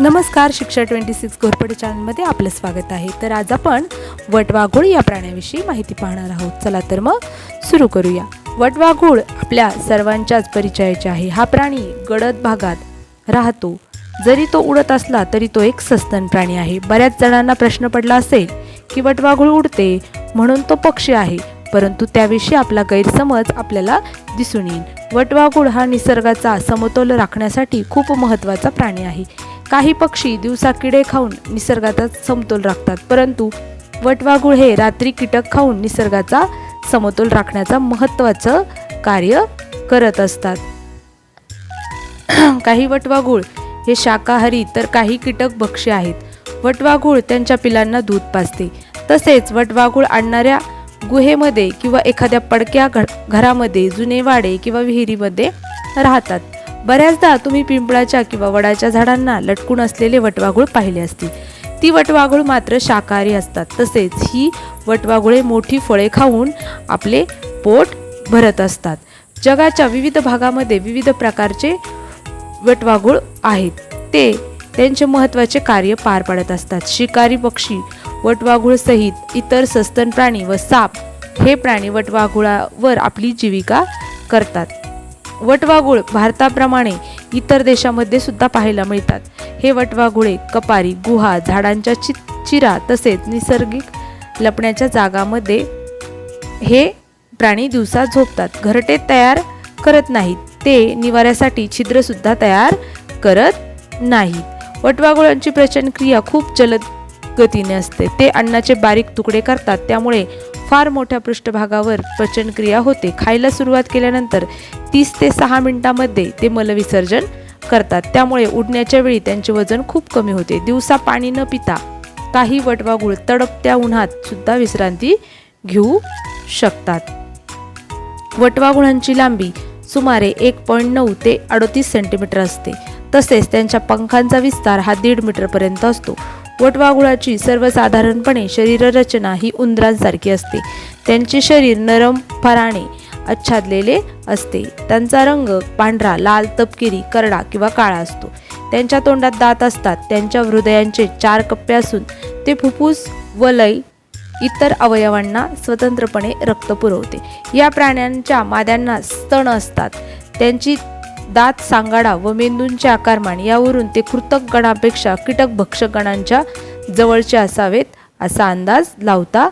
नमस्कार शिक्षा twenty six Ghorpade चॅनलमध्ये आपलं स्वागत आहे. तर आज आपण वटवाघूळ या प्राण्याविषयी माहिती पाहणार आहोत. चला तर मग सुरू करूया. वटवाघूळ आपल्या सर्वांच्याच परिचयाचे आहे. हा प्राणी गडद भागात राहतो. जरी तो उडत असला तरी तो एक सस्तन प्राणी आहे. बऱ्याच जणांना प्रश्न पडला असेल की वटवाघूळ उडते म्हणून तो पक्षी आहे. परंतु त्याविषयी आपला गैरसमज आपल्याला दिसून येईल. वटवाघूळ हा निसर्गाचा समतोल राखण्यासाठी खूप महत्त्वाचा प्राणी आहे. काही पक्षी दिवसा किडे खाऊन निसर्गाचा समतोल राखतात परंतु वटवाघूळ हे रात्री कीटक खाऊन निसर्गाचा समतोल राखण्याचा महत्त्वाचं कार्य करत असतात. काही वटवाघूळ हे शाकाहारी तर काही कीटक भक्ष्य आहेत. वटवाघूळ त्यांच्या पिलांना दूध पाजते. तसेच वटवाघूळ आणणाऱ्या गुहेमध्ये किंवा एखाद्या पडक्या घ घरामध्ये जुने वाडे किंवा विहिरीमध्ये राहतात. बऱ्याचदा तुम्ही पिंपळाच्या किंवा वडाच्या झाडांना लटकून असलेले वटवाघूळ पाहिले असतील. ती वटवाघूळ मात्र शाकाहारी असतात. तसेच ही वटवाघुळे मोठी फळे खाऊन आपले पोट भरत असतात. जगाच्या विविध भागामध्ये विविध प्रकारचे वटवाघूळ आहेत. ते त्यांचे महत्त्वाचे कार्य पार पाडत असतात. शिकारी पक्षी वटवाघूळ सहित इतर सस्तन प्राणी व साप हे प्राणी वटवाघुळावर आपली जीविका करतात. वटवाघूळ भारताप्रमाणे इतर देशामध्ये सुद्धा पाहायला मिळतात. हे वटवाघुळे कपारी गुहा झाडांच्या चि चिरा तसेच नैसर्गिक लपण्याच्या जागामध्ये हे प्राणी दिवसा झोपतात. घरटे तयार करत नाहीत. ते निवाऱ्यासाठी छिद्रसुद्धा तयार करत नाहीत. वटवाघुळांची प्रचंड क्रिया खूप जलद गतीने असते. ते अन्नाचे बारीक तुकडे करतात. त्यामुळे फार मोठ्या पृष्ठभागावर पचनक्रिया होते. खायला सुरुवात केल्यानंतर तीस ते सहा मिनिटांमध्ये ते मलविसर्जन करतात. त्यामुळे उडण्याच्या वेळी त्यांचे वजन खूप कमी होते. दिवसा पाणी न पिता काही वटवाघूळ तडपत्या उन्हात सुद्धा विश्रांती घेऊ शकतात. वटवाघुळांची लांबी सुमारे एक पॉईंट नऊ ते अडतीस सेंटीमीटर असते. तसेच त्यांच्या पंखांचा विस्तार हा दीड मीटरपर्यंत असतो. वटवाघुळाची सर्वसाधारणपणे शरीररचना ही उंदरांसारखी असते. त्यांचे शरीर नरम फराने आच्छादलेले असते. त्यांचा रंग पांढरा लाल तपकिरी करडा किंवा काळा असतो. त्यांच्या तोंडात दात असतात. त्यांच्या हृदयांचे चार कप्पे असून ते फुफ्फुस व लय इतर अवयवांना स्वतंत्रपणे रक्त पुरवते. या प्राण्यांच्या माद्यांना स्तन असतात. त्यांची दात सांगाडा व मेंदूंचे आकारमान यावरून ते कृतक गणापेक्षा कीटक भक्षक गणांच्या जवळचे असावेत असा अंदाज लावता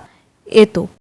येतो.